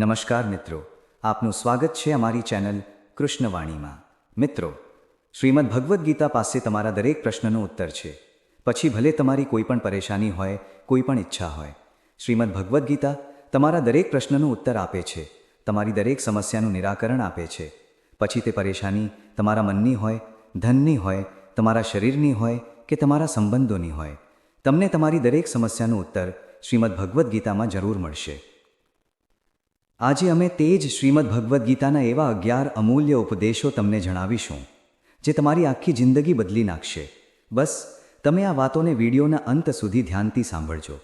નમસ્કાર મિત્રો, આપનું સ્વાગત છે અમારી ચેનલ કૃષ્ણવાણીમાં. મિત્રો, શ્રીમદ ભગવદ્ ગીતા પાસે તમારા દરેક પ્રશ્નનો ઉત્તર છે. પછી ભલે તમારી કોઈ પણ પરેશાની હોય, કોઈ પણ ઈચ્છા હોય, શ્રીમદ ભગવદ્ ગીતા તમારા દરેક પ્રશ્નનો ઉત્તર આપે છે, તમારી દરેક સમસ્યાનું નિરાકરણ આપે છે. પછી તે પરેશાની તમારા મનની હોય, ધનની હોય, તમારા શરીરની હોય કે તમારા સંબંધોની હોય, તમને તમારી દરેક સમસ્યાનો ઉત્તર શ્રીમદ ભગવદ્ ગીતામાં જરૂર મળશે. આજે અમે તે જ શ્રીમદ ભગવદ્ ગીતાના એવા અગિયાર અમૂલ્ય ઉપદેશો તમને જણાવીશું, જે તમારી આખી જિંદગી બદલી નાખશે. બસ, તમે આ વાતોને વિડીયોના અંત સુધી ધ્યાનથી સાંભળજો.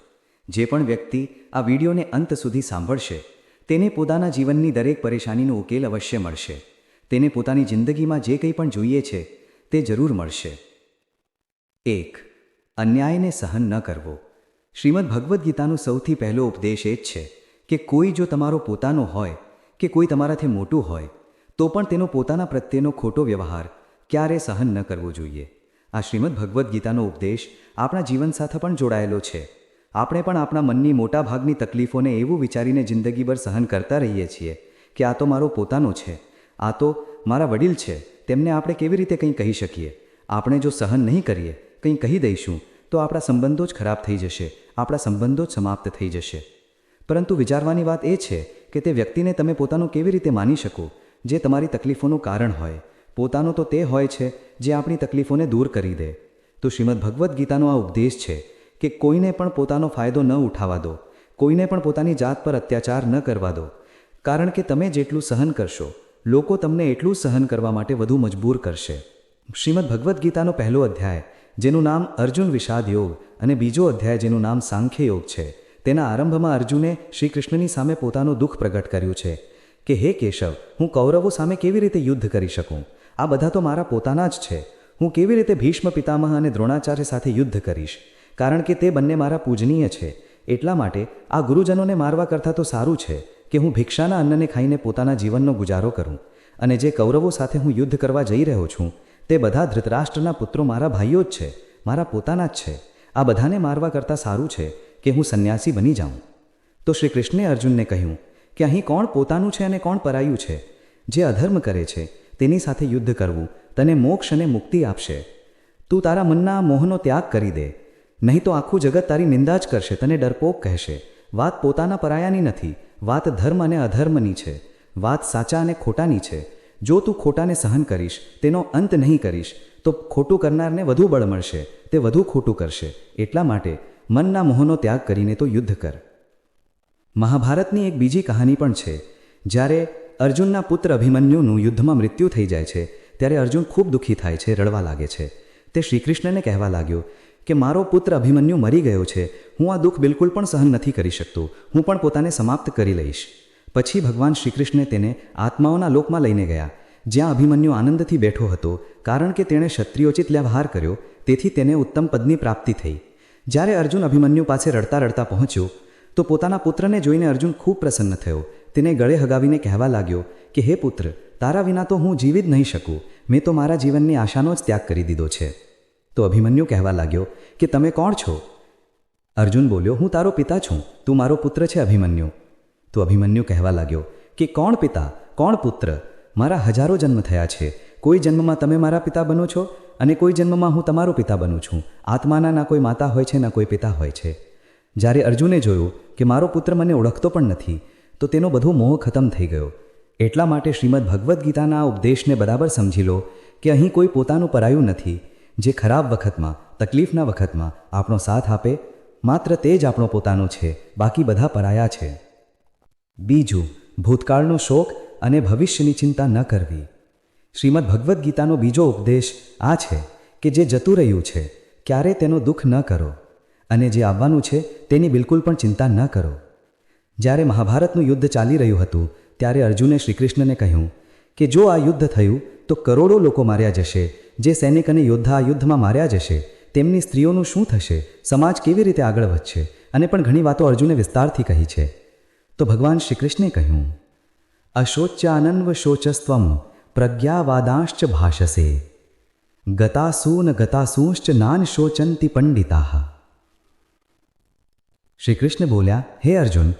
જે પણ વ્યક્તિ આ વિડીયોને અંત સુધી સાંભળશે, તેને પોતાના જીવનની દરેક પરેશાનીનો ઉકેલ અવશ્ય મળશે. તેને પોતાની જિંદગીમાં જે કંઈ પણ જોઈએ છે, તે જરૂર મળશે. એક, અન્યાયને સહન ન કરવો. શ્રીમદ ભગવદ્ ગીતાનો સૌથી પહેલો ઉપદેશ એ જ છે કે કોઈ જો તમારો પોતાનો હોય કે કોઈ તમારાથી મોટું હોય, તો પણ તેનો પોતાના પ્રત્યેનો ખોટો વ્યવહાર ક્યારે સહન ન કરવો જોઈએ. આ શ્રીમદ ભગવદ્ ગીતાનો ઉપદેશ આપણા જીવન સાથે પણ જોડાયેલો છે. આપણે પણ આપણા મનની મોટાભાગની તકલીફોને એવું વિચારીને જિંદગીભર સહન કરતા રહીએ છીએ કે આ તો મારો પોતાનો છે, આ તો મારા વડીલ છે, તેમને આપણે કેવી રીતે કંઈ કહી શકીએ? આપણે જો સહન નહીં કરીએ, કંઈ કહી દઈશું, તો આપણા સંબંધો જ ખરાબ થઈ જશે, આપણા સંબંધો જ સમાપ્ત થઈ જશે. પરંતુ વિચારવાની વાત એ છે કે તે વ્યક્તિને તમે પોતાનું કેવી રીતે માની શકો? જે તમારી તકલીફોનું કારણ હોય. પોતાનો તો તે હોય છે જે આપણી તકલીફોને દૂર કરી દે. તો શ્રીમદ ભગવદ્ ગીતાનો આ ઉપદેશ છે કે કોઈને પણ પોતાનો ફાયદો ન ઉઠાવવા દો. કોઈને પણ પોતાની જાત પર અત્યાચાર ન કરવા દો. કારણ કે તમે જેટલું સહન કરશો, લોકો તમને એટલું સહન કરવા માટે વધુ મજબૂર કરશે. શ્રીમદ ભગવદ્ ગીતાનો પહેલો અધ્યાય, જેનું નામ અર્જુન વિષાદ યોગ અને બીજો અધ્યાય, જેનું નામ સાંખ્ય યોગ છે તેના આરંભમાં અર્જુને શ્રી કૃષ્ણની સામે પોતાનું દુઃખ પ્રગટ કર્યું છે કે, હે કેશવ, હું કૌરવો સામે કેવી રીતે યુદ્ધ કરી શકું? આ બધા તો મારા પોતાના જ છે. હું કેવી રીતે ભીષ્મ પિતામહ અને દ્રોણાચાર્ય સાથે યુદ્ધ કરીશ? કારણ કે તે બંને મારા પૂજનીય છે. એટલા માટે આ ગુરુજનોને મારવા કરતાં તો સારું છે કે હું ભિક્ષાના અન્નને ખાઈને પોતાના જીવનનો ગુજારો કરું. અને જે કૌરવો સાથે હું યુદ્ધ કરવા જઈ રહ્યો છું, તે બધા ધૃતરાષ્ટ્રના પુત્રો મારા ભાઈઓ જ છે, મારા પોતાના જ છે. આ બધાને મારવા કરતાં સારું છે કે હું સંન્યાસી બની જાઉં? તો શ્રી કૃષ્ણે અર્જુનને કહ્યું, કે અહીં કોણ પોતાનું છે અને કોણ પરાયું છે? જે અધર્મ કરે છે, તેની સાથે યુદ્ધ કરવું, તને મોક્ષ અને મુક્તિ આપશે. તું તારા મનના મોહનો ત્યાગ કરી દે. નહીં તો આખું જગત તારી નિંદા જ કરશે, તને ડરપોક કહેશે. વાત પોતાના પરાયાની નથી, વાત ધર્મ અને અધર્મની છે. વાત સાચા અને ખોટાની છે. જો તું ખોટાને સહન કરીશ, તેનો અંત નહીં કરીશ, તો ખોટું કરનારને વધુ બળ મળશે, તે વધુ ખોટું કરશે. એટલા માટે મનના મોહનો ત્યાગ કરીને તો યુદ્ધ કર. મહાભારતની એક બીજી કહાની પણ છે. જ્યારે અર્જુનના પુત્ર અભિમન્યુનું યુદ્ધમાં મૃત્યુ થઈ જાય છે, ત્યારે અર્જુન ખૂબ દુઃખી થાય છે, રડવા લાગે છે. તે શ્રીકૃષ્ણને કહેવા લાગ્યો કે, મારો પુત્ર અભિમન્યુ મરી ગયો છે. હું આ દુઃખ બિલકુલ પણ સહન નથી કરી શકતો. હું પણ પોતાને સમાપ્ત કરી લઈશ. પછી ભગવાન શ્રીકૃષ્ણે તેને આત્માઓના લોકમાં લઈને ગયા. જ્યાં અભિમન્યુ આનંદથી બેઠો હતો, કારણ કે તેણે ક્ષત્રિયોચિત વ્યવહાર કર્યો, તેથી તેને ઉત્તમ પદની પ્રાપ્તિ થઈ. જ્યારે અર્જુન અભિમન્યુ પાસે રડતા રડતા પહોંચ્યો, તો પોતાના પુત્રને જોઈને અર્જુન ખૂબ પ્રસન્ન થયો. તેને ગળે હગાવીને કહેવા લાગ્યો કે, હે પુત્ર, તારા વિના તો હું જીવી જ નહીં શકું. મેં તો મારા જીવનની આશાનો જ ત્યાગ કરી દીધો છે. તો અભિમન્યુ કહેવા લાગ્યો કે, તમે કોણ છો? અર્જુન બોલ્યો, હું તારો પિતા છું. તું મારો પુત્ર છે અભિમન્યુ. તો અભિમન્યુ કહેવા લાગ્યો કે, કોણ પિતા? કોણ પુત્ર? મારા હજારો જન્મ થયા છે. કોઈ જન્મમાં તમે મારા પિતા બનો છો? અને કોઈ જન્મમાં હું તમારો પિતા બનું છું. આત્માના ના કોઈ માતા હોય છે, ના કોઈ પિતા હોય છે. જ્યારે અર્જુને જોયું કે મારો પુત્ર મને ઓળખતો પણ નથી, તો તેનો બધો મોહ ખતમ થઈ ગયો. એટલા માટે શ્રીમદ ભગવદ્ ગીતાના ઉપદેશને બરાબર સમજી લો કે અહીં કોઈ પોતાનું પરાયું નથી, જે ખરાબ વખતમાં, તકલીફના વખતમાં આપણો સાથ આપે, માત્ર તે જ આપણો પોતાનો છે, બાકી બધા પરાયા છે. બીજું, ભૂતકાળનો શોક અને ભવિષ્યની ચિંતા ન કરવી. શ્રીમદ ભગવદ્ ગીતાનો બીજો ઉપદેશ આ છે કે જે જતું રહ્યું છે, ક્યારે તેનો દુઃખ ન કરો અને જે આવવાનું છે તેની બિલકુલ પણ ચિંતા ન કરો. જ્યારે મહાભારતનું યુદ્ધ ચાલી રહ્યું હતું, ત્યારે અર્જુને શ્રીકૃષ્ણને કહ્યું કે જો આ યુદ્ધ થયું, તો કરોડો લોકો માર્યા જશે, જે સૈનિક અને યોદ્ધા આ યુદ્ધમાં માર્યા જશે, તેમની સ્ત્રીઓનું શું થશે, સમાજ કેવી રીતે આગળ વધશે, અને પણ ઘણી વાતો અર્જુને વિસ્તારથી કહી છે. તો ભગવાન શ્રીકૃષ્ણે કહ્યું અશોચ્યાનન્વ શોચસ્ત્વમ પ્રજ્ઞાવાદાંશ્ચ ભાષસે ગતાસૂન ગતાસૂંશ્ચ નાન શોચંતી પંડિતા શ્રીકૃષ્ણ બોલ્યા હે અર્જુન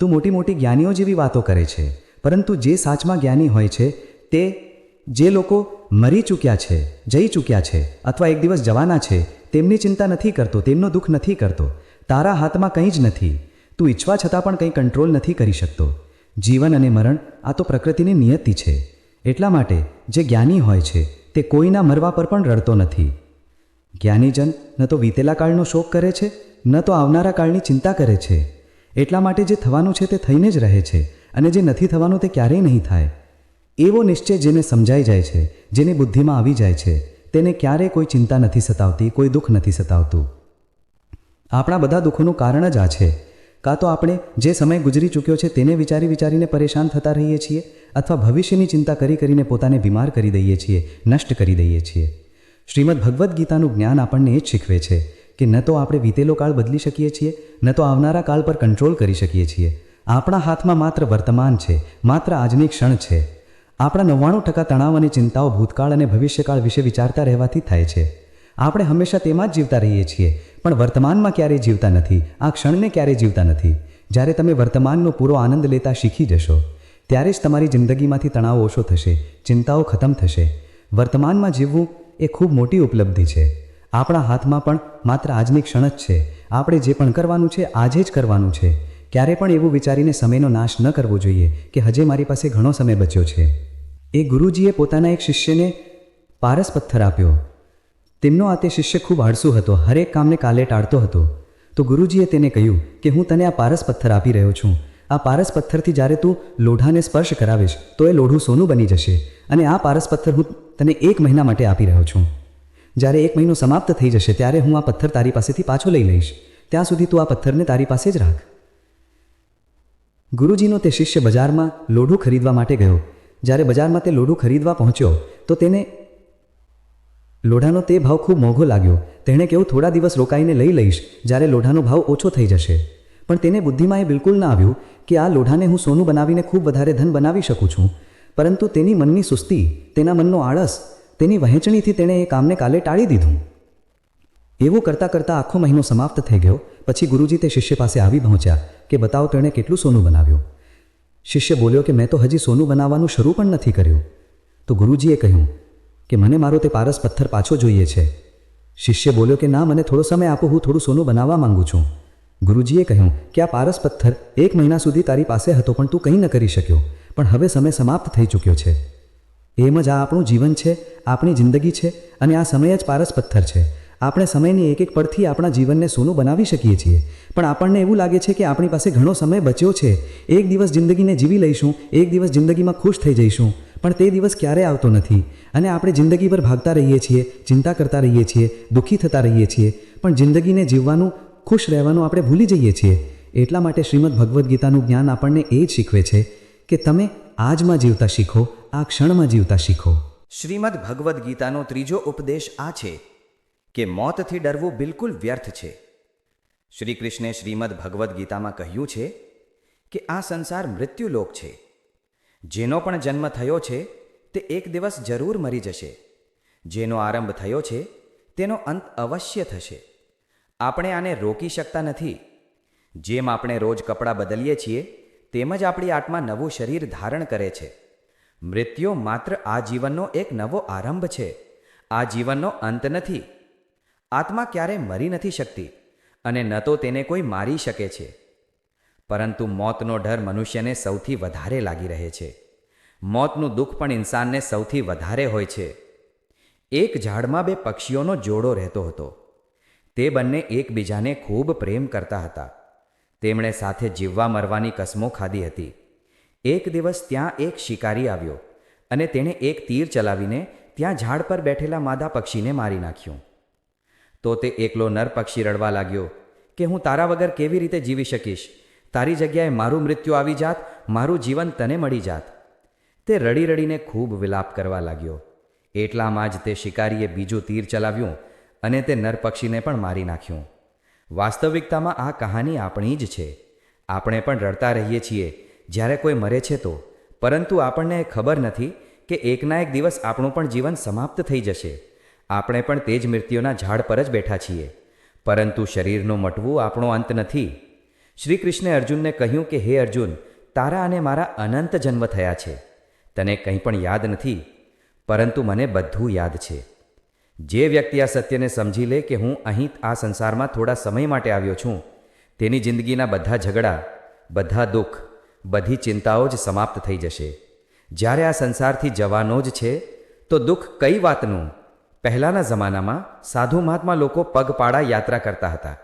તું મોટી મોટી જ્ઞાનીઓ જેવી વાતો કરે છે, પરંતુ જે સાચમાં જ્ઞાની હોય છે, તે જે લોકો મરી ચૂક્યા છે, જઈ ચૂક્યા છે, અથવા એક દિવસ જવાના છે, તેમની ચિંતા નથી કરતો, તેમનો દુઃખ નથી કરતો, તારા હાથમાં કંઈ જ નથી, તું ઈચ્છવા છતાં પણ કંઈ કંટ્રોલ નથી કરી શકતો. જીવન અને મરણ આ તો પ્રકૃતિની નિયતિ છે. એટલા માટે જે જ્ઞાની હોય છે, તે કોઈના મરવા પર પણ રડતો નથી. જ્ઞાનીજન ન તો વીતેલા કાળનો શોક કરે છે, ન તો આવનારા કાળની ચિંતા કરે છે. એટલા માટે જે થવાનું છે તે થઈને જ રહે છે, અને જે નથી થવાનું તે ક્યારેય નહીં થાય. એવો નિશ્ચય જેને સમજાઈ જાય છે, જેની બુદ્ધિમાં આવી જાય છે, તેને ક્યારેય કોઈ ચિંતા નથી સતાવતી, કોઈ દુઃખ નથી સતાવતું. આપણા બધા દુઃખોનું કારણ જ આ છે કાં તો આપણે જે સમય ગુજરી ચૂક્યો છે તેને વિચારી વિચારીને પરેશાન થતા રહીએ છીએ, અથવા ભવિષ્યની ચિંતા કરી કરીને પોતાને બીમાર કરી દઈએ છીએ, નષ્ટ કરી દઈએ છીએ. શ્રીમદ ભગવદ્ ગીતાનું જ્ઞાન આપણને એ જ શીખવે છે કે ન તો આપણે વીતેલો કાળ બદલી શકીએ છીએ, ન તો આવનારા કાળ પર કંટ્રોલ કરી શકીએ છીએ. આપણા હાથમાં માત્ર વર્તમાન છે, માત્ર આજની ક્ષણ છે. આપણા નવ્વાણું ટકા તણાવ અને ચિંતાઓ ભૂતકાળ અને ભવિષ્યકાળ વિશે વિચારતા રહેવાથી થાય છે. આપણે હંમેશા તેમાં જ જીવતા રહીએ છીએ. પણ વર્તમાનમાં ક્યારેય જીવતા નથી. આ ક્ષણને ક્યારેય જીવતા નથી. જ્યારે તમે વર્તમાનનો પૂરો આનંદ લેતા શીખી જશો, ત્યારે જ તમારી જિંદગીમાંથી તણાવ ઓછો થશે, ચિંતાઓ ખતમ થશે. વર્તમાનમાં જીવવું એ ખૂબ મોટી ઉપલબ્ધિ છે. આપણા હાથમાં પણ માત્ર આજની ક્ષણ જ છે. આપણે જે પણ કરવાનું છે, આજે જ કરવાનું છે. ક્યારે પણ એવું વિચારીને સમયનો નાશ ન કરવો જોઈએ કે હજે મારી પાસે ઘણો સમય બચ્યો છે. એ ગુરુજીએ પોતાના એક શિષ્યને પારસ પથ્થર આપ્યો. તેમનો આ તે શિષ્ય ખૂબ આળસુ હતો, હરેક કામને કાલે ટાળતો હતો. તો ગુરુજીએ તેને કહ્યું કે હું તને આ પારસ પથ્થર આપી રહ્યો છું. આ પારસ પથ્થરથી જ્યારે તું લોઢાને સ્પર્શ કરાવીશ, તો એ લોઢું સોનું બની જશે અને આ પારસ પથ્થર હું તને એક મહિના માટે આપી રહ્યો છું. જ્યારે એક મહિનો સમાપ્ત થઈ જશે, ત્યારે હું આ પથ્થર તારી પાસેથી પાછો લઈ લઈશ. ત્યાં સુધી તું આ પથ્થરને તારી પાસે જ રાખ. ગુરુજીનો તે શિષ્ય બજારમાં લોઢું ખરીદવા માટે ગયો. જ્યારે બજારમાં તે લોઢું ખરીદવા પહોંચ્યો, તો તેને લોઢાનો તે ભાવ ખૂબ મોંઘો લાગ્યો. તેણે કેવું થોડા દિવસ રોકાઈને લઈ લઈશ, જ્યારે લોઢાનો ભાવ ઓછો થઈ જશે. પણ તેને બુદ્ધિમાં એ બિલકુલ ના આવ્યું કે આ લોઢાને હું સોનું બનાવીને ખૂબ વધારે ધન બનાવી શકું છું. પરંતુ તેની મનની સુસ્તી, તેના મનનો આળસ, તેની વહેંચણીથી તેણે એ કામને કાલે ટાળી દીધું. એવું કરતાં કરતાં આખો મહિનો સમાપ્ત થઈ ગયો. પછી ગુરુજી તે શિષ્ય પાસે આવી પહોંચ્યા કે બતાવો તેણે કેટલું સોનું બનાવ્યું. શિષ્ય બોલ્યો કે મેં તો હજી સોનું બનાવવાનું શરૂ પણ નથી કર્યું. તો ગુરુજીએ કહ્યું કે મને મારો તે પારસ પથ્થર પાછો જોઈએ છે. શિષ્ય બોલ્યો કે, ના, મને થોડો સમય આપો, હું થોડું સોનું બનાવવા માંગુ છું. ગુરુજીએ કહ્યું, કે આ પારસ પથ્થર એક મહિના સુધી તારી પાસે હતો, પણ તું કંઈ ન કરી શક્યો. પણ હવે સમય સમાપ્ત થઈ ચૂક્યો છે. એમ જ આ આપણું જીવન છે, આપણી જિંદગી છે, અને આ સમય જ પારસ પથ્થર છે. આપણે સમયની એક એક પડથી આપણા જીવનને સોનું બનાવી શકીએ છીએ. પણ આપણને એવું લાગે છે કે આપણી પાસે ઘણો સમય બચ્યો છે. એક દિવસ જિંદગીને જીવી લઈશું, એક દિવસ જિંદગીમાં ખુશ થઈ જઈશું. પણ તે દિવસ ક્યારે આવતો નથી. અને આપણે જિંદગીભર ભાગતા રહીએ છીએ, ચિંતા કરતા રહીએ છીએ, દુઃખી થતા રહીએ છીએ, પણ જિંદગીને જીવવાનું, ખુશ રહેવાનું આપણે ભૂલી જઈએ છીએ. એટલા માટે શ્રીમદ ભગવદ્ ગીતાનું જ્ઞાન આપણને એ જ શીખવે છે કે તમે આજમાં જીવતા શીખો, આ ક્ષણમાં જીવતા શીખો. શ્રીમદ ભગવદ્ ગીતાનો ત્રીજો ઉપદેશ આ છે કે મોતથી ડરવું બિલકુલ વ્યર્થ છે. શ્રી કૃષ્ણે શ્રીમદ ભગવદ્ ગીતામાં કહ્યું છે કે આ સંસાર મૃત્યુલોક છે. જેનો પણ જન્મ થયો છે, તે એક દિવસ જરૂર મરી જશે. જેનો આરંભ થયો છે, તેનો અંત અવશ્ય થશે. આપણે આને રોકી શકતા નથી. જેમ આપણે રોજ કપડાં બદલીએ છીએ, તેમ જ આપણી આત્મા નવું શરીર ધારણ કરે છે. મૃત્યુ માત્ર આ જીવનનો એક નવો આરંભ છે. આ જીવનનો અંત નથી. આત્મા ક્યારે મરી નથી શકતી અને ન તો તેને કોઈ મારી શકે છે. પરંતુ મોતનો ડર મનુષ્યને સૌથી વધારે લાગી રહે છે. મોતનું દુઃખ પણ ઇન્સાનને સૌથી વધારે હોય છે. એક ઝાડમાં બે પક્ષીઓનો જોડો રહેતો હતો. તે બંને એકબીજાને ખૂબ પ્રેમ કરતા હતા. તેમણે સાથે જીવવા મરવાની કસમો ખાધી હતી. એક દિવસ ત્યાં એક શિકારી આવ્યો અને તેણે એક તીર ચલાવીને ત્યાં ઝાડ પર બેઠેલા માદા પક્ષીને મારી નાખ્યું. તો તે એકલો નર પક્ષી રડવા લાગ્યો કે હું તારા વગર કેવી રીતે જીવી શકીશ? તારી જગ્યાએ મારું મૃત્યુ આવી જાત, મારું જીવન તને મળી જાત. તે રડી રડીને ખૂબ વિલાપ કરવા લાગ્યો. એટલામાં જ તે શિકારીએ બીજું તીર ચલાવ્યું અને તે નર પક્ષીને પણ મારી નાખ્યું. વાસ્તવિકતામાં આ કહાની આપણી જ છે. આપણે પણ રડતા રહીએ છીએ. જ્યારે કોઈ મરે છે તો. પરંતુ આપણને ખબર નથી કે એકના એક દિવસ આપણું પણ જીવન સમાપ્ત થઈ જશે. આપણે પણ તે જ મૃત્યુના ઝાડ પર જ બેઠા છીએ. પરંતુ શરીરનું મટવું આપણો અંત નથી. શ્રી કૃષ્ણે અર્જુનને કહ્યું કે, હે અર્જુન, તારા અને મારા અનંત જન્મ થયા છે. તને કંઈ પણ યાદ નથી, પરંતુ મને બધું યાદ છે. જે વ્યક્તિ આ સત્યને સમજી લે કે હું અહીં આ સંસારમાં થોડા સમય માટે આવ્યો છું, તેની જિંદગીના બધા ઝઘડા, બધા દુઃખ, બધી ચિંતાઓ જ સમાપ્ત થઈ જશે. જ્યારે આ સંસારથી જવાનો જ છે, તો દુઃખ કઈ વાતનું? પહેલાંના જમાનામાં સાધુ મહાત્મા લોકો પગપાળા યાત્રા કરતા હતા.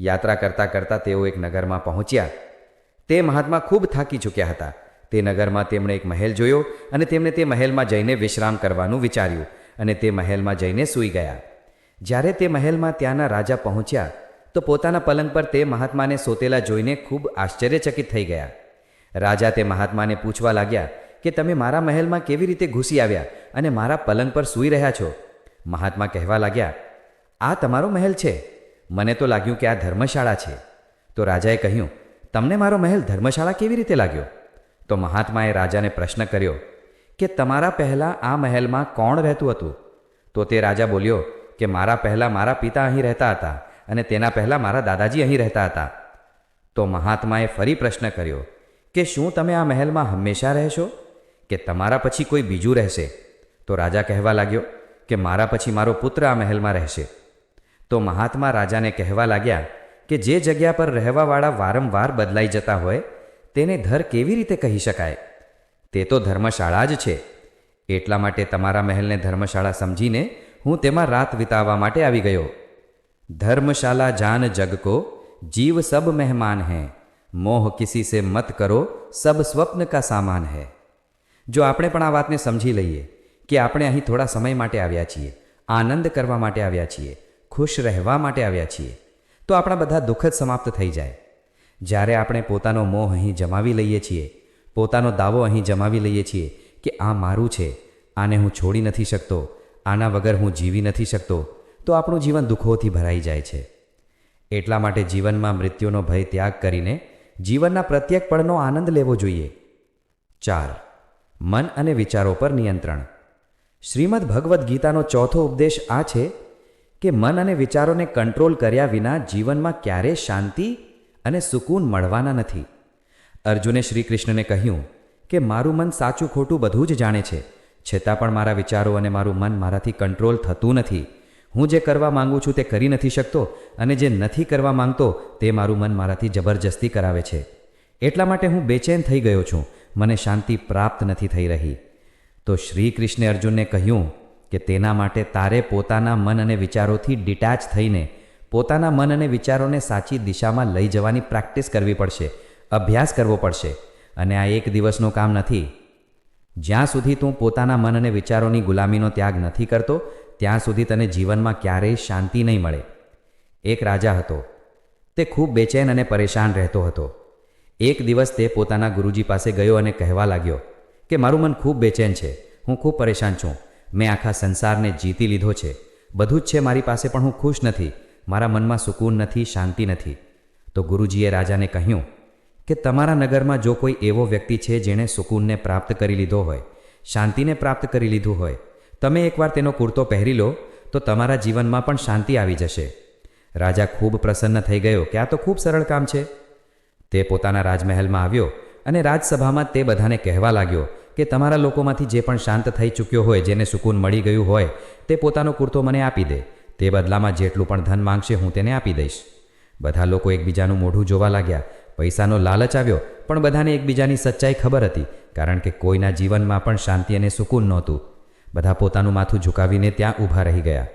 યાત્રા કરતાં કરતાં તેઓ એક નગરમાં પહોંચ્યા. તે મહાત્મા ખૂબ થાકી ચૂક્યા હતા. તે નગરમાં તેમણે એક મહેલ જોયો અને તેમણે તે મહેલમાં જઈને વિશ્રામ કરવાનું વિચાર્યું અને તે મહેલમાં જઈને સૂઈ ગયા. જ્યારે તે મહેલમાં ત્યાંના રાજા પહોંચ્યા, તો પોતાના પલંગ પર તે મહાત્માને સોતેલા જોઈને ખૂબ આશ્ચર્યચકિત થઈ ગયા. રાજા તે મહાત્માને પૂછવા લાગ્યા કે, તમે મારા મહેલમાં કેવી રીતે ઘૂસી આવ્યા અને મારા પલંગ પર સૂઈ રહ્યા છો? મહાત્મા કહેવા લાગ્યા, આ તમારો મહેલ છે. મને તો લાગ્યું કે આ ધર્મશાળા છે. તો રાજાએ કહ્યું, તમને મારો મહેલ ધર્મશાળા કેવી રીતે લાગ્યો? તો મહાત્માએ રાજાને પ્રશ્ન કર્યો કે તમારા પહેલાં આ મહેલમાં કોણ રહેતું હતું? તો તે રાજા બોલ્યો કે મારા પહેલાં મારા પિતા અહીં રહેતા હતા અને તેના પહેલાં મારા દાદાજી અહીં રહેતા હતા. તો મહાત્માએ ફરી પ્રશ્ન કર્યો કે શું તમે આ મહેલમાં હંમેશા રહેશો? કે તમારા પછી કોઈ બીજું રહેશે? તો રાજા કહેવા લાગ્યો કે મારા પછી મારો પુત્ર આ મહેલમાં રહેશે. તો મહાત્મા રાજાને કહેવા લાગ્યા કે જે જગ્યા પર રહેવાવાળા વારંવાર બદલાઈ જતા હોય તેને ધર કેવી રીતે કહી શકાય? તે તો ધર્મશાળા જ છે. એટલા માટે તમારા મહેલને ધર્મશાળા સમજીને હું તેમાં રાત વિતાવવા માટે આવી ગયો. ધર્મશાલા જાન જગ કો જીવ સબ મહેમાન હૈ. મોહ કિસી સે મત કરો, સબ સ્વપ્ન કા સામાન હૈ. જો આપણે પણ આ વાતને સમજી લઈએ કે આપણે અહીં થોડા સમય માટે આવ્યા છીએ, આનંદ કરવા માટે આવ્યા છીએ, ખુશ રહેવા માટે આવ્યા છીએ, તો આપણા બધા દુઃખ જ સમાપ્ત થઈ જાય. જ્યારે આપણે પોતાનો મોહ અહીં જમાવી લઈએ છીએ, પોતાનો દાવો અહીં જમાવી લઈએ છીએ કે આ મારું છે, આને હું છોડી નથી શકતો, આના વગર હું જીવી નથી શકતો, તો આપણું જીવન દુઃખોથી ભરાઈ જાય છે. એટલા માટે જીવનમાં મૃત્યુનો ભય ત્યાગ કરીને જીવનના પ્રત્યેક પળનો આનંદ લેવો જોઈએ. ચાર, મન અને વિચારો પર નિયંત્રણ. શ્રીમદ ભગવદ્ ગીતાનો ચોથો ઉપદેશ આ છે કે મન અને વિચારોને કંટ્રોલ કર્યા વિના જીવનમાં ક્યારેય શાંતિ અને સુકૂન મળવાના નથી. અર્જુને શ્રી કૃષ્ણને કહ્યું કે, મારું મન સાચું ખોટું બધું જ જાણે છે. છતાં પણ મારા વિચારો અને મારું મન મારાથી કંટ્રોલ થતું નથી. હું જે કરવા માંગુ છું તે કરી નથી શકતો અને જે નથી કરવા માંગતો તે મારું મન મારાથી જબરજસ્તી કરાવે છે. એટલા માટે હું બેચેન થઈ ગયો છું. મને શાંતિ પ્રાપ્ત નથી થઈ રહી. તો શ્રી કૃષ્ણે અર્જુનને કહ્યું કે, તેના માટે તારે પોતાના મન અને વિચારોથી ડિટેચ થઈને પોતાના મન અને વિચારોને સાચી દિશામાં લઈ જવાની પ્રેક્ટિસ કરવી પડશે, અભ્યાસ કરવો પડશે, અને આ એક દિવસનું કામ નથી. જ્યાં સુધી તું પોતાના મન અને વિચારોની ગુલામીનો ત્યાગ નથી કરતો, ત્યાં સુધી તને જીવનમાં ક્યારેય શાંતિ નહીં મળે. એક રાજા હતો. તે ખૂબ બેચેન અને પરેશાન રહેતો હતો. એક દિવસ તે પોતાના ગુરુજી પાસે ગયો અને કહેવા લાગ્યો કે, મારું મન ખૂબ બેચેન છે. હું ખૂબ પરેશાન છું. મેં આખા સંસારને જીતી લીધો છે. બધું જ છે મારી પાસે, પણ હું ખુશ નથી. મારા મનમાં સુકૂન નથી, શાંતિ નથી. તો ગુરુજીએ રાજાને કહ્યું કે તમારા નગરમાં જો કોઈ એવો વ્યક્તિ છે જેણે સુકૂનને પ્રાપ્ત કરી લીધો હોય, શાંતિને પ્રાપ્ત કરી લીધું હોય, તમે એકવાર તેનો કુર્તો પહેરી લો, તો તમારા જીવનમાં પણ શાંતિ આવી જશે. રાજા ખૂબ પ્રસન્ન થઈ ગયો કે આ તો ખૂબ સરળ કામ છે. તે પોતાના રાજમહેલમાં આવ્યો અને રાજસભામાં તે બધાને કહેવા લાગ્યો કે તમારા લોકોમાંથી જે પણ શાંત થઈ ચૂક્યો હોય, જેને સુકૂન મળી ગયું હોય, તે પોતાનો કુર્તો મને આપી દે. તે બદલામાં જેટલું પણ ધન માંગશે હું તેને આપી દઈશ. બધા લોકો એકબીજાનું મોઢું જોવા લાગ્યા. પૈસાનો લાલચ આવ્યો, પણ બધાને એકબીજાની સચ્ચાઈ ખબર હતી, કારણ કે કોઈના જીવનમાં પણ શાંતિ અને સુકૂન નહોતું. બધા પોતાનું માથું ઝુકાવીને ત્યાં ઊભા રહી ગયા.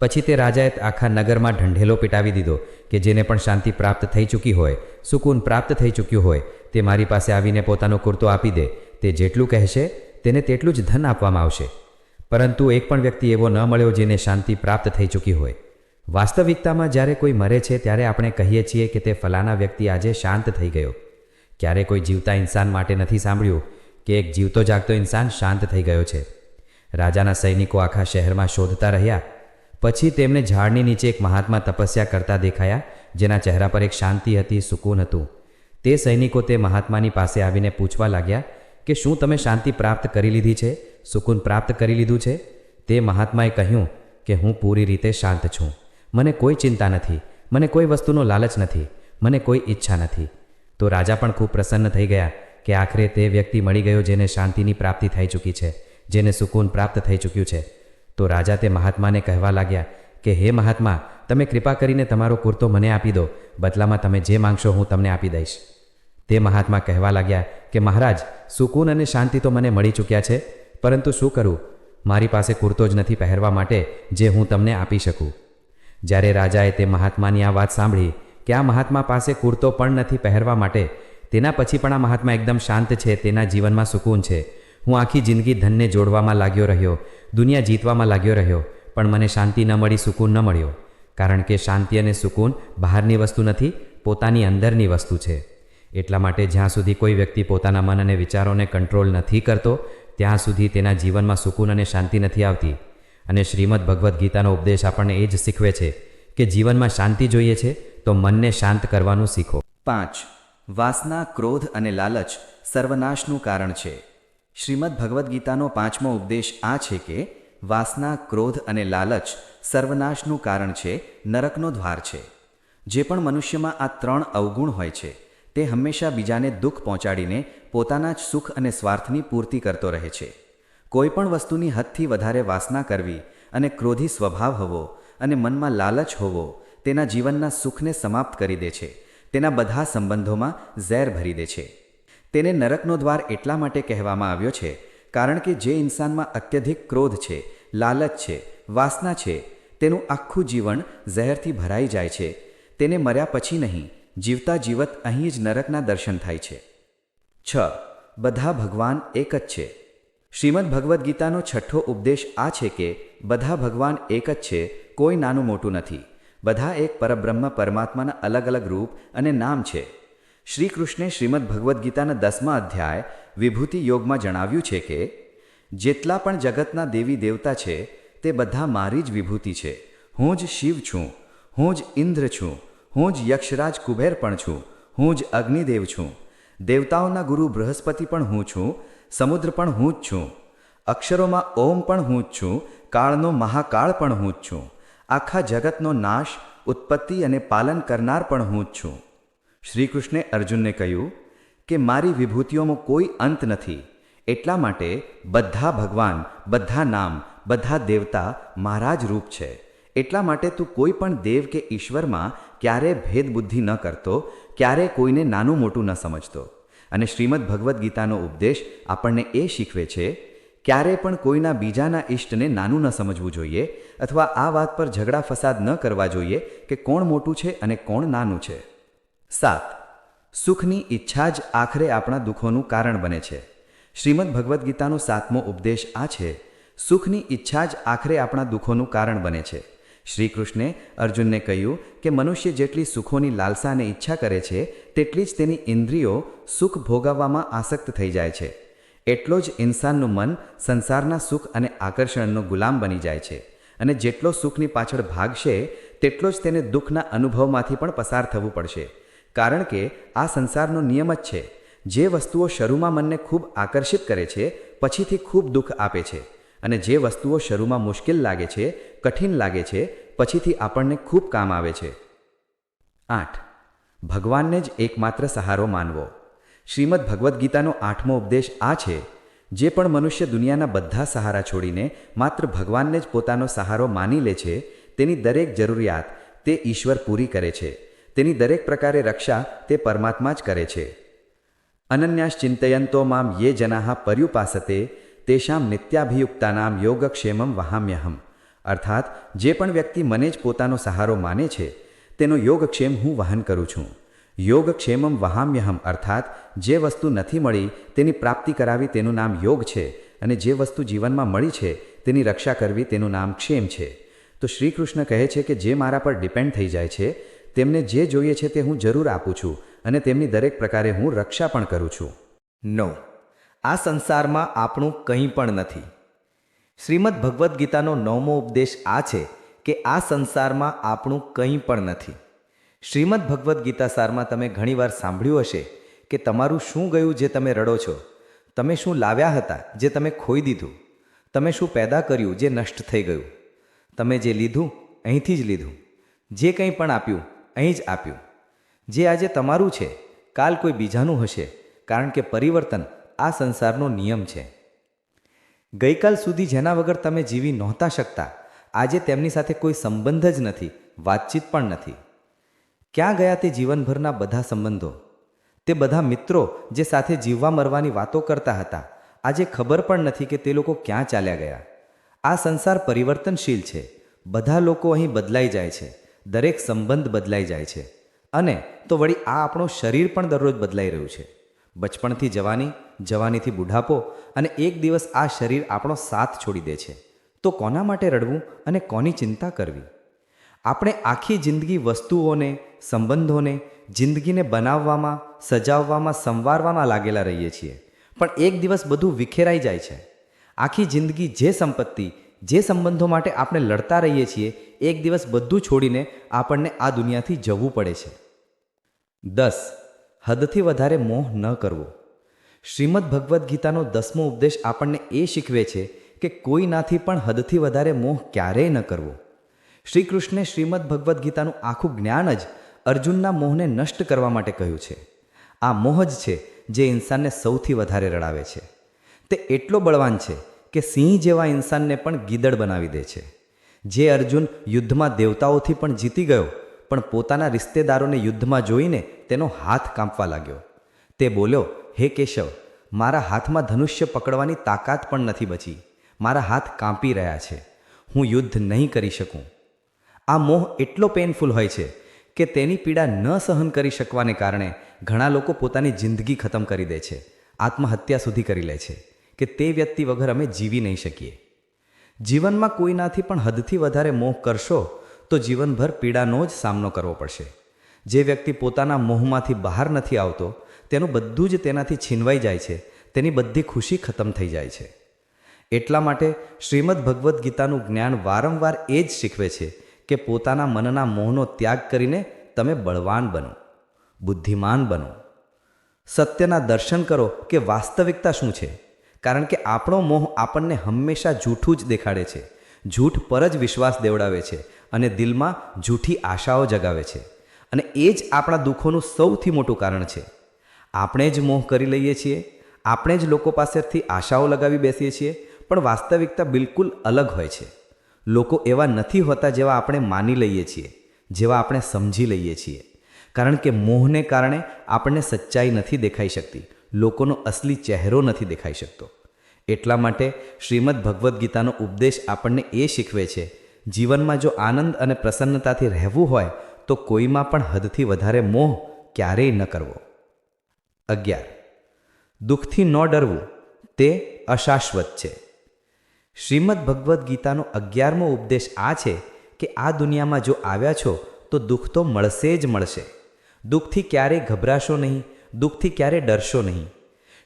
પછી તે રાજાએ આખા નગરમાં ઢંઢેલો પીટાવી દીધો કે જેને પણ શાંતિ પ્રાપ્ત થઈ ચૂકી હોય, સુકૂન પ્રાપ્ત થઈ ચૂક્યું હોય, તે મારી પાસે આવીને પોતાનો કુર્તો આપી દે. તે જેટલું કહેશે, તેને તેટલું જ ધન આપવામાં આવશે. પરંતુ એક પણ વ્યક્તિ એવો ન મળ્યો જેને શાંતિ પ્રાપ્ત થઈ ચૂકી હોય. વાસ્તવિકતામાં જ્યારે કોઈ મરે છે, ત્યારે આપણે કહીએ છીએ કે તે ફલાના વ્યક્તિ આજે શાંત થઈ ગયો. ક્યારે કોઈ જીવતા ઇન્સાન માટે નથી સાંભળ્યું કે એક જીવતો જાગતો ઇન્સાન શાંત થઈ ગયો છે. રાજાના સૈનિકો આખા શહેરમાં શોધતા રહ્યા. પછી તેમને ઝાડની નીચે એક મહાત્મા તપસ્યા કરતા દેખાયા, જેના ચહેરા પર એક શાંતિ હતી, સુકૂન હતું. તે સૈનિકો તે મહાત્માની પાસે આવીને પૂછવા લાગ્યા કે શું તમે શાંતિ પ્રાપ્ત કરી લીધી છે, સુકૂન પ્રાપ્ત કરી લીધું છે? તે મહાત્માએ કહ્યું કે હું પૂરી રીતે શાંત છું. મને કોઈ ચિંતા નથી, મને કોઈ વસ્તુનો લાલચ નથી, મને કોઈ ઈચ્છા નથી. તો રાજા પણ ખૂબ પ્રસન્ન થઈ ગયા કે આખરે તે વ્યક્તિ મળી ગયો જેને શાંતિની પ્રાપ્તિ થઈ ચૂકી છે, જેને સુકૂન પ્રાપ્ત થઈ ચૂક્યું છે. તો રાજા તે મહાત્માને કહેવા લાગ્યા કે, હે મહાત્મા, તમે કૃપા કરીને તમારો કુર્તો મને આપી દો. બદલામાં તમે જે માંગશો હું તમને આપી દઈશ. તે મહાત્મા કહેવા લાગ્યા કે, મહારાજ, સુકૂન અને શાંતિ તો મને મળી ચૂક્યા છે, પરંતુ શું કરું? મારી પાસે કુર્તો જ નથી પહેરવા માટે જે હું તમને આપી શકું. જ્યારે રાજાએ તે મહાત્માની આ વાત સાંભળી કે આ મહાત્મા પાસે કુર્તો પણ નથી પહેરવા માટે, તેના પછી પણ આ મહાત્મા એકદમ શાંત છે, તેના જીવનમાં સુકૂન છે. હું આખી જિંદગી ધનને જોડવામાં લાગ્યો રહ્યો, દુનિયા જીતવામાં લાગ્યો રહ્યો, પણ મને શાંતિ ન મળી, સુકૂન ન મળ્યો. કારણ કે શાંતિ અને સુકૂન બહારની વસ્તુ નથી, પોતાની અંદરની વસ્તુ છે. એટલા માટે જ્યાં સુધી કોઈ વ્યક્તિ પોતાના મન અને વિચારોને કંટ્રોલ નથી કરતો, ત્યાં સુધી તેના જીવનમાં સુકૂન અને શાંતિ નથી આવતી. અને શ્રીમદ ભગવદ્ ગીતાનો ઉપદેશ આપણને એ જ શીખવે છે કે જીવનમાં શાંતિ જોઈએ છે તો મનને શાંત કરવાનું શીખો. પાંચ. વાસના, ક્રોધ અને લાલચ સર્વનાશનું કારણ છે. શ્રીમદ ભગવદ્ ગીતાનો પાંચમો ઉપદેશ આ છે કે વાસના, ક્રોધ અને લાલચ સર્વનાશનું કારણ છે, નરકનો દ્વાર છે. જે પણ મનુષ્યમાં આ ત્રણ અવગુણ હોય છે તે હંમેશા બીજાને દુઃખ પહોંચાડીને પોતાના જ સુખ અને સ્વાર્થની પૂર્તિ કરતો રહે છે. કોઈપણ વસ્તુની હદથી વધારે વાસના કરવી અને ક્રોધી સ્વભાવ હોવો અને મનમાં લાલચ હોવો તેના જીવનના સુખને સમાપ્ત કરી દે છે. તેના બધા સંબંધોમાં ઝેર ભરી દે છે. તેને નરકનો દ્વાર એટલા માટે કહેવામાં આવ્યો છે કારણ કે જે ઇન્સાનમાં અત્યધિક ક્રોધ છે, લાલચ છે, વાસના છે, તેનું આખું જીવન ઝેરથી ભરાઈ જાય છે. તેને મર્યા પછી નહીં જીવતા જીવત અહીં જ નરકના દર્શન થાય છે. છ. બધા ભગવાન એક જ છે. શ્રીમદ ભગવદ્ ગીતાનો છઠ્ઠો ઉપદેશ આ છે કે, બધા ભગવાન એક જ છે, કોઈ નાનું મોટું નથી. બધા એક પરબ્રહ્મ પરમાત્માના અલગ અલગ રૂપ અને નામ છે. શ્રી કૃષ્ણે શ્રીમદ ભગવદ્ ગીતાના દસમા અધ્યાય વિભૂતિ યોગમાં જણાવ્યું છે કે, જેટલા પણ જગતના દેવી દેવતા છે, તે બધા મારી જ વિભૂતિ છે. હું જ શિવ છું. હું જ ઇન્દ્ર છું. હું જ યક્ષરાજ કુબેર પણ છું, હું જ અગ્નિદેવ છું. દેવતાઓના ગુરુ બૃહસ્પતિ પણ હું છું, સમુદ્ર પણ હું જ છું. અક્ષરોમાં ઓમ પણ હું જ છું, કાળનો મહાકાળ પણ હું જ છું. આખા જગતનો નાશ, ઉત્પત્તિ અને પાલન કરનાર પણ હું જ છું. શ્રી કૃષ્ણે અર્જુનને કહ્યું કે મારી વિભૂતિઓમાં કોઈ અંત નથી. એટલા માટે બધા ભગવાન, બધા નામ, બધા દેવતા મારા જ રૂપ છે. એટલા માટે તું કોઈ પણ દેવ કે ઈશ્વરમાં ક્યારે ભેદબુદ્ધિ ન કરતો, ક્યારે કોઈને નાનું મોટું ન સમજતો. અને શ્રીમદ ભગવદ્ ગીતાનો ઉપદેશ આપણને એ શીખવે છે, ક્યારે પણ કોઈના બીજાના ઇષ્ટને નાનું ન સમજવું જોઈએ, અથવા આ વાત પર ઝઘડા ફસાદ ન કરવા જોઈએ કે કોણ મોટું છે અને કોણ નાનું છે. સાત, સુખની ઈચ્છા જ આખરે આપણા દુઃખોનું કારણ બને છે. શ્રીમદ ભગવદ્ ગીતાનો સાતમો ઉપદેશ આ છે, સુખની ઈચ્છા જ આખરે આપણા દુઃખોનું કારણ બને છે. શ્રી કૃષ્ણે અર્જુનને કહ્યું કે મનુષ્ય જેટલી સુખોની લાલસા અને ઈચ્છા કરે છે, તેટલી જ તેની ઇન્દ્રિયો સુખ ભોગાવવામાં આસક્ત થઈ જાય છે. એટલો જ ઇન્સાનનું મન સંસારના સુખ અને આકર્ષણનો ગુલામ બની જાય છે અને જેટલો સુખની પાછળ ભાગશે, તેટલો જ તેને દુઃખના અનુભવમાંથી પણ પસાર થવું પડશે. કારણ કે આ સંસારનો નિયમ જ છે, જે વસ્તુઓ શરૂમાં મનને ખૂબ આકર્ષિત કરે છે, પછીથી ખૂબ દુઃખ આપે છે. અને જે વસ્તુઓ શરૂમાં મુશ્કેલ લાગે છે, કઠિન લાગે છે, પછીથી આપણને ખૂબ કામ આવે છે. આઠ. ભગવાનને જ એકમાત્ર સહારો માનવો. શ્રીમદ ભગવદ્ ગીતાનો આઠમો ઉપદેશ આ છે, જે પણ મનુષ્ય દુનિયાના બધા સહારા છોડીને માત્ર ભગવાનને જ પોતાનો સહારો માની લે છે, તેની દરેક જરૂરિયાત તે ઈશ્વર પૂરી કરે છે. તેની દરેક પ્રકારે રક્ષા તે પરમાત્મા જ કરે છે. અનન્યાશ્ચિંતયંતો મામ યે જનાહ પર્યુપાસતે તેષામ નિત્યાભિયુક્તાનામ યોગક્ષેમમ વહામ્યહમ અર્થાત જે પણ વ્યક્તિ મને જ પોતાનો સહારો માને છે તેનો યોગક્ષેમ હું વહન કરું છું યોગક્ષેમમ વહામ્યહમ અર્થાત જે વસ્તુ નથી મળી તેની પ્રાપ્તિ કરાવી તેનું નામ યોગ છે અને જે વસ્તુ જીવનમાં મળી છે તેની રક્ષા કરવી તેનું નામ ક્ષેમ છે તો શ્રી કૃષ્ણ કહે છે કે જે મારા પર ડિપેન્ડ થઈ જાય છે તેમને જે જોઈએ છે તે હું જરૂર આપું છું અને તેમની દરેક પ્રકારે હું રક્ષા પણ કરું છું નો આ સંસારમાં આપણું કંઈ પણ નથી. શ્રીમદ ભગવદ્ ગીતાનો નવમો ઉપદેશ આ છે કે આ સંસારમાં આપણું કંઈ પણ નથી. શ્રીમદ ભગવદ્ ગીતા સારમાં તમે ઘણીવાર સાંભળ્યું હશે કે તમારું શું ગયું જે તમે રડો છો? તમે શું લાવ્યા હતા જે તમે ખોઈ દીધું? તમે શું પેદા કર્યું જે નષ્ટ થઈ ગયું? તમે જે લીધું, અહીંથી જ લીધું. જે કંઈ પણ આપ્યું, અહીં જ આપ્યું. જે આજે તમારું છે, કાલ કોઈ બીજાનું હશે, કારણ કે પરિવર્તન આ સંસારનો નિયમ છે. ગઈકાલ સુધી જેના વગર તમે જીવી નહોતા શકતા, આજે તેમની સાથે કોઈ સંબંધ જ નથી, વાતચીત પણ નથી. ક્યાં ગયા તે જીવનભરના બધા સંબંધો? તે બધા મિત્રો જે સાથે જીવવા મરવાની વાતો કરતા હતા, આજે ખબર પણ નથી કે તે લોકો ક્યાં ચાલ્યા ગયા. આ સંસાર પરિવર્તનશીલ છે. બધા લોકો અહીં બદલાઈ જાય છે. દરેક સંબંધ બદલાઈ જાય છે. અને તો વળી આ આપણું શરીર પણ દરરોજ બદલાઈ રહ્યું છે. બચપણથી જવાની જવાનીથી બુઢાપો અને એક દિવસ આ શરીર આપણો સાથ છોડી દે છે. તો કોના માટે રડવું અને કોની ચિંતા કરવી? આપણે આખી જિંદગી વસ્તુઓને, સંબંધોને, જિંદગીને બનાવવામાં, સજાવવામાં, સંવારવામાં લાગેલા રહીએ છીએ. પણ એક દિવસ બધું વિખેરાઈ જાય છે. આખી જિંદગી જે સંપત્તિ, જે સંબંધો માટે આપણે લડતા રહીએ છીએ, એક દિવસ બધું છોડીને આપણને આ દુનિયાથી જવું પડે છે. દસ. હદથી વધારે મોહ ન કરવો. શ્રીમદ ભગવદ્ ગીતાનો દસમો ઉપદેશ આપણને એ શીખવે છે કે કોઈનાથી પણ હદથી વધારે મોહ ક્યારેય ન કરવો. શ્રી કૃષ્ણે શ્રીમદ ભગવદ્ ગીતાનું આખું જ્ઞાન જ અર્જુનના મોહને નષ્ટ કરવા માટે કહ્યું છે. આ મોહ જ છે જે ઇન્સાનને સૌથી વધારે રડાવે છે. તે એટલો બળવાન છે કે સિંહ જેવા ઇન્સાનને પણ ગીદડ બનાવી દે છે. જે અર્જુન યુદ્ધમાં દેવતાઓથી પણ જીતી ગયો, પણ પોતાના રિશ્તેદારોને યુદ્ધમાં જોઈને તેનો હાથ કાંપવા લાગ્યો. તે બોલ્યો, હે કેશવ, મારા હાથમાં ધનુષ્ય પકડવાની તાકાત પણ નથી બચી. મારા હાથ કાંપી રહ્યા છે. હું યુદ્ધ નહીં કરી શકું. આ મોહ એટલો પેઇનફુલ હોય છે કે તેની પીડા ન સહન કરી શકવાને કારણે ઘણા લોકો પોતાની જિંદગી ખતમ કરી દે છે, આત્મહત્યા સુધી કરી લે છે, કે તે વ્યક્તિ વગર અમે જીવી નહીં શકીએ. જીવનમાં કોઈનાથી પણ હદથી વધારે મોહ કરશો, તો જીવનભર પીડાનો જ સામનો કરવો પડશે. જે વ્યક્તિ પોતાના મોહમાંથી બહાર નથી આવતો તેનું બધું જ તેનાથી છીનવાઈ જાય છે. તેની બધી ખુશી ખતમ થઈ જાય છે. એટલા માટે શ્રીમદ ભગવદ્ ગીતાનું જ્ઞાન વારંવાર એ જ શીખવે છે કે પોતાના મનના મોહનો ત્યાગ કરીને તમે બળવાન બનો, બુદ્ધિમાન બનો. સત્યના દર્શન કરો કે વાસ્તવિકતા શું છે? કારણ કે આપણો મોહ આપણને હંમેશા જૂઠું જ દેખાડે છે. જૂઠ પર જ વિશ્વાસ દેવડાવે છે અને દિલમાં જૂઠી આશાઓ જગાવે છે. અને એ જ આપણા દુઃખોનું સૌથી મોટું કારણ છે. આપણે જ મોહ કરી લઈએ છીએ, આપણે જ લોકો પાસેથી આશાઓ લગાવી બેસીએ છીએ, પણ વાસ્તવિકતા બિલકુલ અલગ હોય છે. લોકો એવા નથી હોતા જેવા આપણે માની લઈએ છીએ, જેવા આપણે સમજી લઈએ છીએ. કારણ કે મોહને કારણે આપણને સચ્ચાઈ નથી દેખાઈ શકતી, લોકોનો અસલી ચહેરો નથી દેખાઈ શકતો. એટલા માટે શ્રીમદ ભગવદ્ ગીતાનો ઉપદેશ આપણને એ શીખવે છે, જીવનમાં જો આનંદ અને પ્રસન્નતાથી રહેવું હોય, તો કોઈમાં પણ હદથી વધારે મોહ ક્યારેય ન કરવો. અગિયાર. દુઃખથી ન ડરવું, તે અશાશ્વત છે. શ્રીમદ ભગવદ્ ગીતાનો અગિયારમો ઉપદેશ આ છે કે આ દુનિયામાં જો આવ્યા છો, તો દુઃખ તો મળશે જ મળશે. દુઃખથી ક્યારેય ગભરાશો નહીં, દુઃખથી ક્યારે ડરશો નહીં.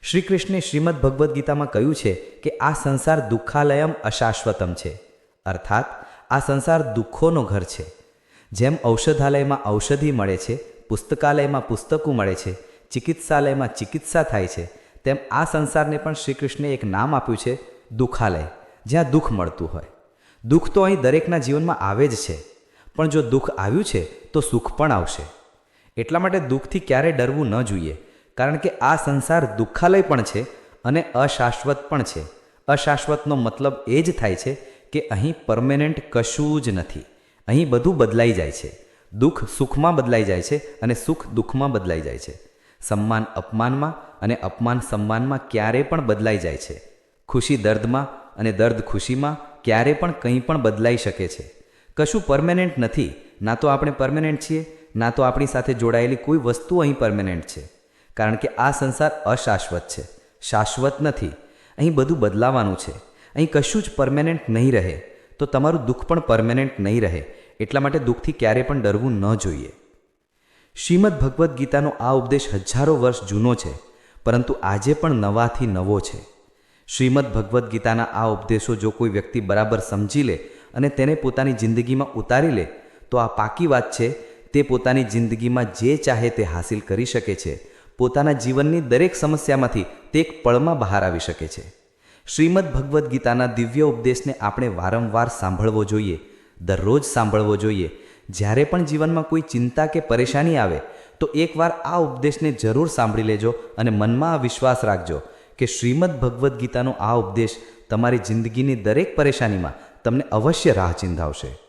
શ્રી કૃષ્ણે શ્રીમદ ભગવદ્ ગીતામાં કહ્યું છે કે આ સંસાર દુઃખાલયમ અશાશ્વતમ છે. અર્થાત, આ સંસાર દુઃખોનો ઘર છે. જેમ ઔષધાલયમાં ઔષધિ મળે છે, પુસ્તકાલયમાં પુસ્તકો મળે છે ચિકિત્સાલયમાં ચિકિત્સા થાય છે, તેમ આ સંસારને પણ શ્રી કૃષ્ણે એક નામ આપ્યું છે, દુઃખાલય, જ્યાં દુઃખ મળતું હોય. દુઃખ તો અહીં દરેકના જીવનમાં આવે જ છે, પણ જો દુઃખ આવ્યું છે, તો સુખ પણ આવશે. એટલા માટે દુઃખથી ક્યારેય ડરવું ન જોઈએ, કારણ કે આ સંસાર દુઃખાલય પણ છે અને અશાશ્વત પણ છે. અશાશ્વતનો મતલબ એ જ થાય છે કે અહીં પરમેનન્ટ કશું જ નથી. અહીં બધું બદલાઈ જાય છે. દુઃખ સુખમાં બદલાઈ જાય છે અને સુખ દુઃખમાં બદલાઈ જાય છે. સન્માન અપમાનમાં અને અપમાન સન્માનમાં ક્યારે પણ બદલાઈ જાય છે. ખુશી દર્દમાં અને દર્દ ખુશીમાં ક્યારે પણ કંઈ પણ બદલાઈ શકે છે. કશું પરમેનન્ટ નથી, ના તો આપણે પરમેનન્ટ છીએ, ના તો આપણી સાથે જોડાયેલી કોઈ વસ્તુ અહીં પરમેનન્ટ છે. કારણ કે આ સંસાર અશાશ્વત છે. શાશ્વત નથી. અહીં બધું બદલાવાનું છે. અહીં કશું જ પરમેનન્ટ નહીં રહે. તો તમારું દુઃખ પણ પરમેનન્ટ નહીં રહે. એટલા માટે દુઃખથી ક્યારે પણ ડરવું ન જોઈએ. શ્રીમદ ભગવદ્ ગીતાનો આ ઉપદેશ હજારો વર્ષ જૂનો છે, પરંતુ આજે પણ નવાથી નવો છે. શ્રીમદ ભગવદ્ ગીતાના આ ઉપદેશો જો કોઈ વ્યક્તિ બરાબર સમજી લે અને તેને પોતાની જિંદગીમાં ઉતારી લે, તો આ પાકી વાત છે, તે પોતાની જિંદગીમાં જે ચાહે તે હાસિલ કરી શકે છે. પોતાના જીવનની દરેક સમસ્યામાંથી તે એક પળમાં બહાર આવી શકે છે. શ્રીમદ ભગવદ્ ગીતાના દિવ્ય ઉપદેશને આપણે વારંવાર સાંભળવો જોઈએ, દરરોજ સાંભળવો જોઈએ જ્યારે પણ જીવનમાં કોઈ ચિંતા કે પરેશાની આવે, તો એકવાર આ ઉપદેશને જરૂર સાંભળી લેજો અને મનમાં આ વિશ્વાસ રાખજો કે શ્રીમદ ભગવદ્ ગીતાનો આ ઉપદેશ તમારી જિંદગીની દરેક પરેશાનીમાં તમને અવશ્ય રાહ ચિંધાવશે.